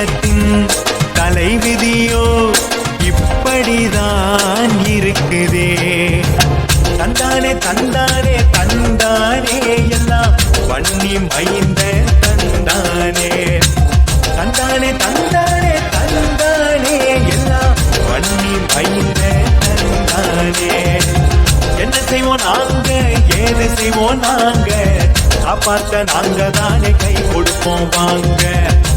காலத்தின் தலைவிதியோ இப்படிதான் இருக்குதே. தந்தானே தந்தானே தந்தானே எல்லாம் பண்ணி மைந்த தந்தானே. தந்தானே தந்தானே தந்தானே எல்லாம் பண்ணி மைந்த தந்தானே. என்ன செய்வோம் நாங்க ஏது செய்வோம் நாங்க? காப்பாற்ற நாங்க தானே கை கொடுப்போம் வாங்க.